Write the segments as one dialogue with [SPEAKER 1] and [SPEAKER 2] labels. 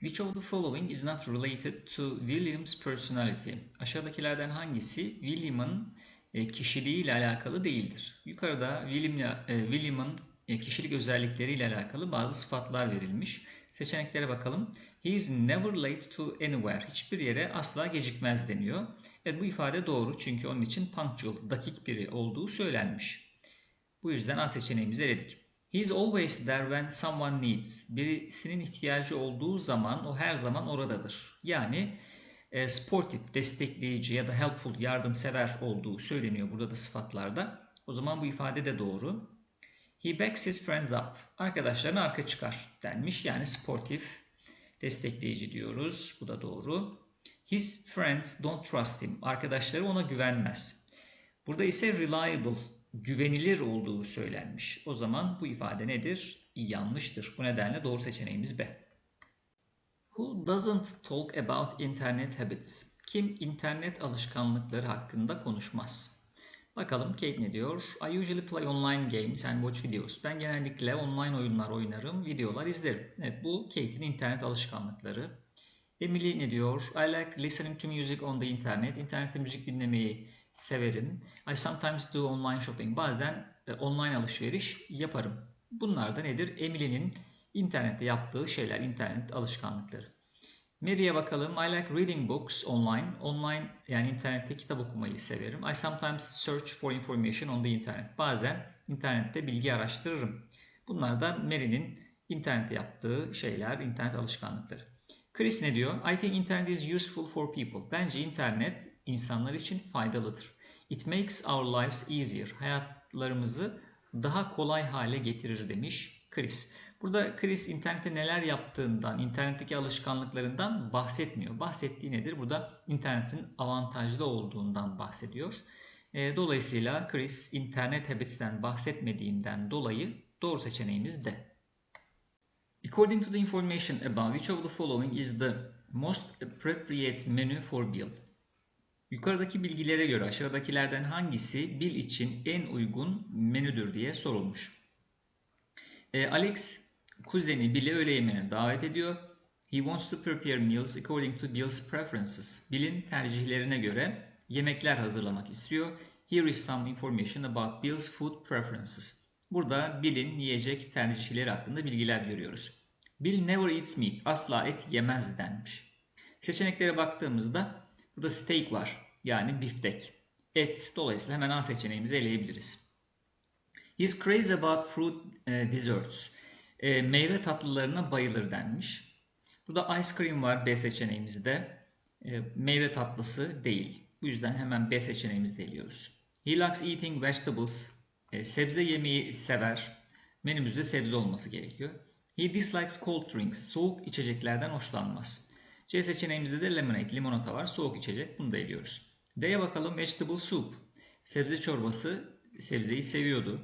[SPEAKER 1] Which of the following is not related to William's personality? Aşağıdakilerden hangisi William'ın e, kişiliğiyle alakalı değildir? Yukarıda e, William'ın e, kişilik özellikleriyle alakalı bazı sıfatlar verilmiş. Seçeneklere bakalım. He is never late to anywhere. Hiçbir yere asla gecikmez deniyor. Evet bu ifade doğru çünkü onun için punctual, dakik biri olduğu söylenmiş. Bu yüzden A seçeneğimizi eledik. He is always there when someone needs. Birisinin ihtiyacı olduğu zaman o her zaman oradadır. Yani e, sportif, destekleyici ya da helpful, yardımsever olduğu söyleniyor burada da sıfatlarda. O zaman bu ifade de doğru. He backs his friends up. Arkadaşlarına arka çıkar denmiş. Yani sportif, destekleyici diyoruz. Bu da doğru. His friends don't trust him. Arkadaşları ona güvenmez. Burada ise reliable, güvenilir olduğu söylenmiş. O zaman bu ifade nedir? Yanlıştır. Bu nedenle doğru seçeneğimiz B. Who doesn't talk about internet habits? Kim internet alışkanlıkları hakkında konuşmaz? Bakalım Kate ne diyor? I usually play online games and watch videos. Ben genellikle online oyunlar oynarım, videolar izlerim. Evet bu Kate'in internet alışkanlıkları. Emily ne diyor? I like listening to music on the internet. İnternette müzik dinlemeyi severim. I sometimes do online shopping. Bazen e, online alışveriş yaparım. Bunlar da nedir? Emily'nin internette yaptığı şeyler, internet alışkanlıkları. Mary'e bakalım. I like reading books online. Online yani internette kitap okumayı severim. I sometimes search for information on the internet. Bazen internette bilgi araştırırım. Bunlar da Mary'nin internette yaptığı şeyler, internet alışkanlıkları. Chris ne diyor? I think internet is useful for people. Bence internet insanlar için faydalıdır. It makes our lives easier. Hayatlarımızı daha kolay hale getirir demiş Chris. Burada Chris internette neler yaptığından, internetteki alışkanlıklarından bahsetmiyor. Bahsettiği nedir? Burada internetin avantajlı olduğundan bahsediyor. E, dolayısıyla Chris internet habits'ten bahsetmediğinden dolayı doğru seçeneğimiz D. According to the information above, which of the following is the most appropriate menu for Bill? Yukarıdaki bilgilere göre aşağıdakilerden hangisi Bill için en uygun menüdür diye sorulmuş. E, Alex kuzeni Bill'i öğle yemeğine davet ediyor. He wants to prepare meals according to Bill's preferences. Bill'in tercihlerine göre yemekler hazırlamak istiyor. Here is some information about Bill's food preferences. Burada Bill'in yiyecek tercihleri hakkında bilgiler görüyoruz. Bill never eats meat. Asla et yemez denmiş. Seçeneklere baktığımızda burada steak var. Yani biftek. Et. Dolayısıyla hemen A seçeneğimizi eleyebiliriz. He's crazy about fruit e, desserts. E, meyve tatlılarına bayılır denmiş. Burada ice cream var B seçeneğimizde. E, meyve tatlısı değil. Bu yüzden hemen B seçeneğimizi eliyoruz. He likes eating vegetables. E, sebze yemeyi sever. Menümüzde sebze olması gerekiyor. He dislikes cold drinks. Soğuk içeceklerden hoşlanmaz. C seçeneğimizde de lemonade, limonata var. Soğuk içecek. Bunu da eliyoruz. D'ye bakalım. Vegetable soup. Sebze çorbası. Sebzeyi seviyordu.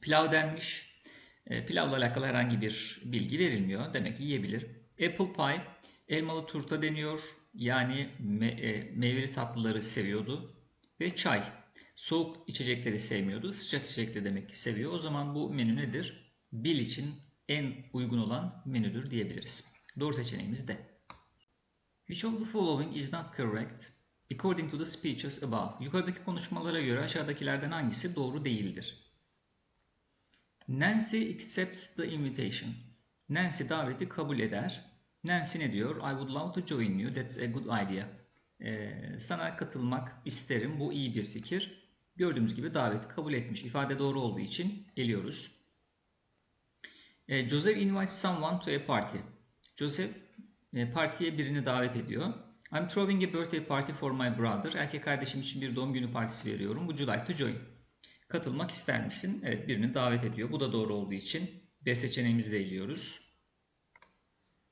[SPEAKER 1] Pilav denmiş. E, pilavla alakalı herhangi bir bilgi verilmiyor. Demek ki yiyebilir. Apple pie. Elmalı turta deniyor. Yani me e, meyveli tatlıları seviyordu. Ve çay. Soğuk içecekleri sevmiyordu. Sıcak içecekleri demek ki seviyor. O zaman bu menü nedir? Bill için en uygun olan menüdür diyebiliriz. Doğru seçeneğimiz D. Which of the following is not correct according to the speeches above? Yukarıdaki konuşmalara göre aşağıdakilerden hangisi doğru değildir? Nancy accepts the invitation. Nancy daveti kabul eder. Nancy ne diyor? I would love to join you. That's a good idea. Ee, sana katılmak isterim. Bu iyi bir fikir. Gördüğümüz gibi daveti kabul etmiş. İfade doğru olduğu için eliyoruz. Ee, Joseph invites someone to a party. Joseph e, partiye birini davet ediyor. I'm throwing a birthday party for my brother. Erkek kardeşim için bir doğum günü partisi veriyorum. Would you like to join? Katılmak ister misin? Evet birini davet ediyor. Bu da doğru olduğu için B seçeneğimizi de eliyoruz.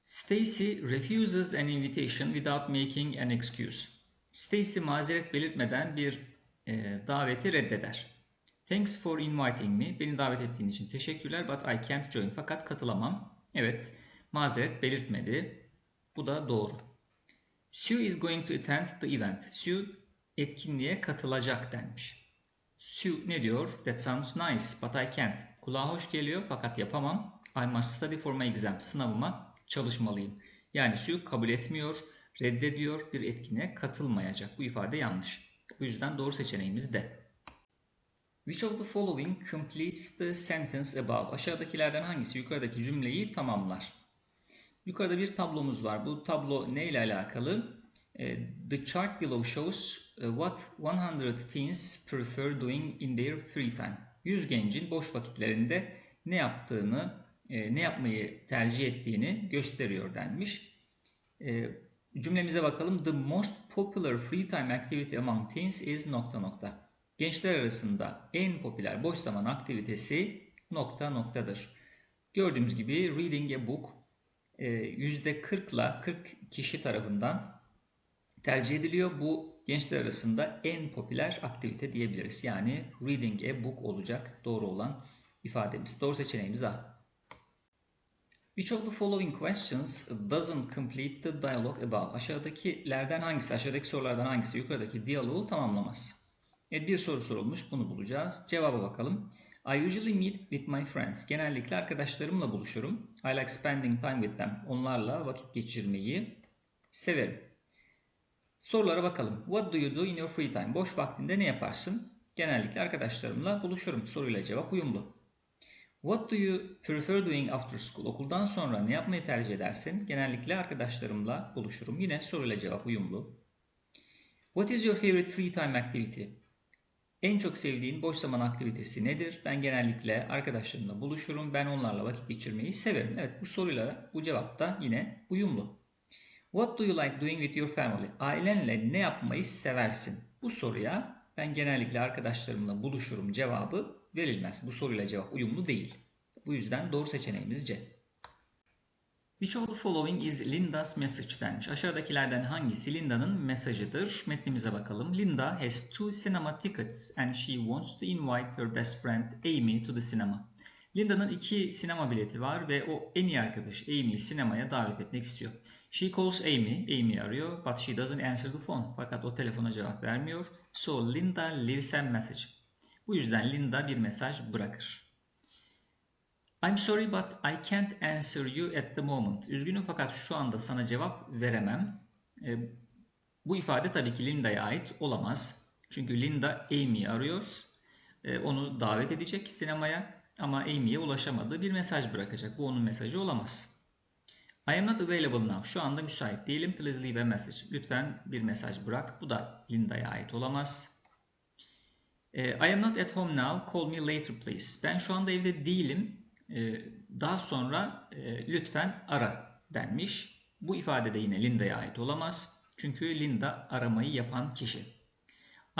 [SPEAKER 1] Stacy refuses an invitation without making an excuse. Stacy mazeret belirtmeden bir e, daveti reddeder. Thanks for inviting me. Beni davet ettiğin için teşekkürler but I can't join. Fakat katılamam. Evet mazeret belirtmedi. Bu da doğru. Sue is going to attend the event. Sue etkinliğe katılacak denmiş. Sue ne diyor? That sounds nice but I can't. Kulağa hoş geliyor fakat yapamam. I must study for my exam. Sınavıma çalışmalıyım. Yani suyu kabul etmiyor, reddediyor, bir etkinliğe katılmayacak. Bu ifade yanlış. Bu yüzden doğru seçeneğimiz D. Which of the following completes the sentence above? Aşağıdakilerden hangisi yukarıdaki cümleyi tamamlar? Yukarıda bir tablomuz var. Bu tablo ne ile alakalı? Eh, The chart below shows eh, what 100 teens prefer doing in their free time. 100 gencin boş vakitlerinde ne yaptığını, eh, ne yapmayı tercih ettiğini gösteriyor denmiş. Cümlemize bakalım. The most popular free time activity among teens is nokta nokta. Gençler arasında en popüler boş zaman aktivitesi nokta noktadır. Gördüğümüz gibi reading a book %40 ile 40 kişi tarafından tercih ediliyor. Bu gençler arasında en popüler aktivite diyebiliriz. Yani reading a book olacak doğru olan ifademiz. Doğru seçeneğimiz A. Which of the following questions doesn't complete the dialogue above? Aşağıdakilerden hangisi, aşağıdaki sorulardan hangisi yukarıdaki diyaloğu tamamlamaz? Evet bir soru sorulmuş, bunu bulacağız. Cevaba bakalım. I usually meet with my friends. Genellikle arkadaşlarımla buluşurum. I like spending time with them. Onlarla vakit geçirmeyi severim. Sorulara bakalım. What do you do in your free time? Boş vaktinde ne yaparsın? Genellikle arkadaşlarımla buluşurum. Soruyla cevap uyumlu. What do you prefer doing after school? Okuldan sonra ne yapmayı tercih edersin? Genellikle arkadaşlarımla buluşurum. Yine soruyla cevap uyumlu. What is your favorite free time activity? En çok sevdiğin boş zaman aktivitesi nedir? Ben genellikle arkadaşlarımla buluşurum. Ben onlarla vakit geçirmeyi severim. Evet bu soruyla bu cevap da yine uyumlu. What do you like doing with your family? Ailenle ne yapmayı seversin? Bu soruya ben genellikle arkadaşlarımla buluşurum cevabı verilmez. Bu soruyla cevap uyumlu değil. Bu yüzden doğru seçeneğimiz C. Which of the following is Linda's message denmiş. Aşağıdakilerden hangisi Linda'nın mesajıdır? Metnimize bakalım. Linda has two cinema tickets and she wants to invite her best friend Amy to the cinema. Linda'nın iki sinema bileti var ve o en iyi arkadaş Amy'yi sinemaya davet etmek istiyor. She calls Amy, Amy arıyor but she doesn't answer the phone. Fakat o telefona cevap vermiyor. So Linda leaves a message. Bu yüzden Linda bir mesaj bırakır. I'm sorry but I can't answer you at the moment. Üzgünüm fakat şu anda sana cevap veremem. E, bu ifade tabii ki Linda'ya ait olamaz. Çünkü Linda Amy'yi arıyor. E, onu davet edecek sinemaya ama Amy'ye ulaşamadı. Bir mesaj bırakacak. Bu onun mesajı olamaz. I am not available now. Şu anda müsait değilim. Please leave a message. Lütfen bir mesaj bırak. Bu da Linda'ya ait olamaz. E, I am not at home now. Call me later please. Ben şu anda evde değilim. E, daha sonra e, lütfen ara denmiş. Bu ifade de yine Linda'ya ait olamaz. Çünkü Linda aramayı yapan kişi.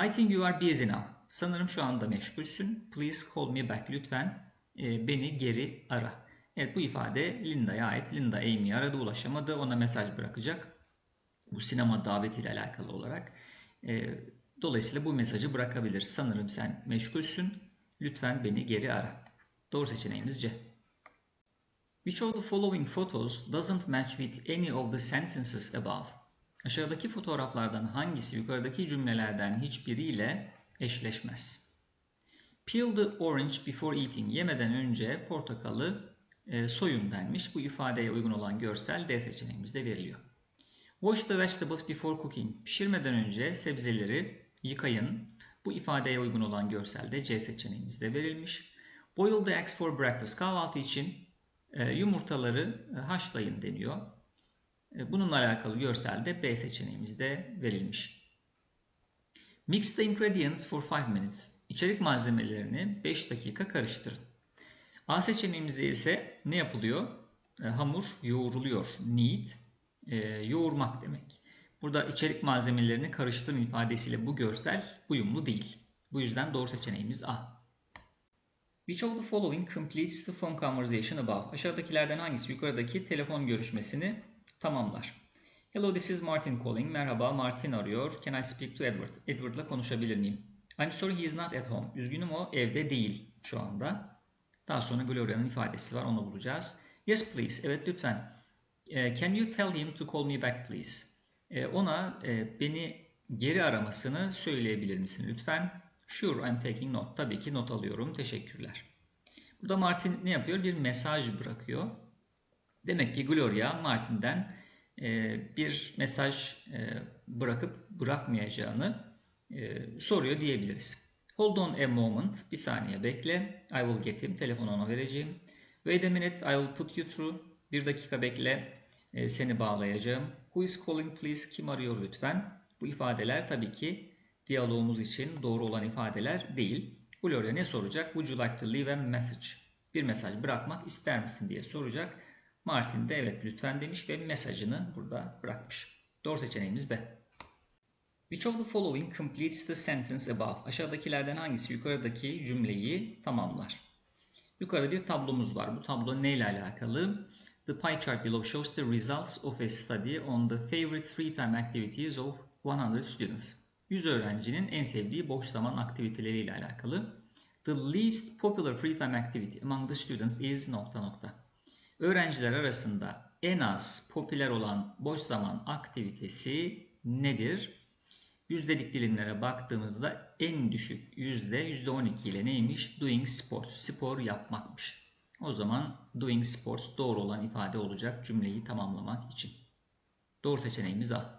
[SPEAKER 1] I think you are busy now. Sanırım şu anda meşgulsün. Please call me back. Lütfen e, beni geri ara. Evet bu ifade Linda'ya ait. Linda Amy'yi aradı ulaşamadı. Ona mesaj bırakacak. Bu sinema davetiyle alakalı olarak. Dolayısıyla bu mesajı bırakabilir. Sanırım sen meşgulsün. Lütfen beni geri ara. Doğru seçeneğimiz C. Which of the following photos doesn't match with any of the sentences above? Aşağıdaki fotoğraflardan hangisi yukarıdaki cümlelerden hiçbiriyle eşleşmez? Peel the orange before eating. Yemeden önce portakalı e, soyun denmiş. Bu ifadeye uygun olan görsel D seçeneğimizde veriliyor. Wash the vegetables before cooking. Pişirmeden önce sebzeleri yıkayın. Bu ifadeye uygun olan görsel de C seçeneğimizde verilmiş. Boil the eggs for breakfast. Kahvaltı için e, yumurtaları e, haşlayın deniyor. E, bununla alakalı görsel de B seçeneğimizde verilmiş. Mix the ingredients for 5 minutes. İçerik malzemelerini 5 dakika karıştırın. A seçeneğimizde ise ne yapılıyor? Hamur yoğruluyor. Knead, yoğurmak demek. Burada içerik malzemelerini karıştırın ifadesiyle bu görsel uyumlu değil. Bu yüzden doğru seçeneğimiz A. Which of the following completes the phone conversation above? Aşağıdakilerden hangisi yukarıdaki telefon görüşmesini tamamlar? Hello this is Martin calling. Merhaba Martin arıyor. Can I speak to Edward? Edward'la konuşabilir miyim? I'm sorry he is not at home. Üzgünüm o evde değil şu anda. Daha sonra Gloria'nın ifadesi var onu bulacağız. Yes please. Evet lütfen. Uh, can you tell him to call me back please? Uh, ona uh, beni geri aramasını söyleyebilir misin lütfen? Sure, I'm taking note. Tabii ki not alıyorum. Teşekkürler. Burada Martin ne yapıyor? Bir mesaj bırakıyor. Demek ki Gloria Martin'den e, bir mesaj e, bırakıp bırakmayacağını e, soruyor diyebiliriz. Hold on a moment. Bir saniye bekle. I will get him. Telefonu ona vereceğim. Wait a minute. I will put you through. Bir dakika bekle. E, seni bağlayacağım. Who is calling please? Kim arıyor lütfen? Bu ifadeler tabii ki diyalogumuz için doğru olan ifadeler değil. Gloria ne soracak? Would you like to leave a message? Bir mesaj bırakmak ister misin diye soracak. Martin de evet lütfen demiş ve mesajını burada bırakmış. Doğru seçeneğimiz B. Which of the following completes the sentence above? Aşağıdakilerden hangisi yukarıdaki cümleyi tamamlar? Yukarıda bir tablomuz var. Bu tablo neyle alakalı? The pie chart below shows the results of a study on the favorite free time activities of 100 students. 100 öğrencinin en sevdiği boş zaman aktiviteleriyle alakalı. The least popular free time activity among the students is nokta nokta. Öğrenciler arasında en az popüler olan boş zaman aktivitesi nedir? Yüzdelik dilimlere baktığımızda en düşük yüzde 12 ile neymiş? Doing sports, spor yapmakmış. O zaman doing sports doğru olan ifade olacak cümleyi tamamlamak için. Doğru seçeneğimiz A.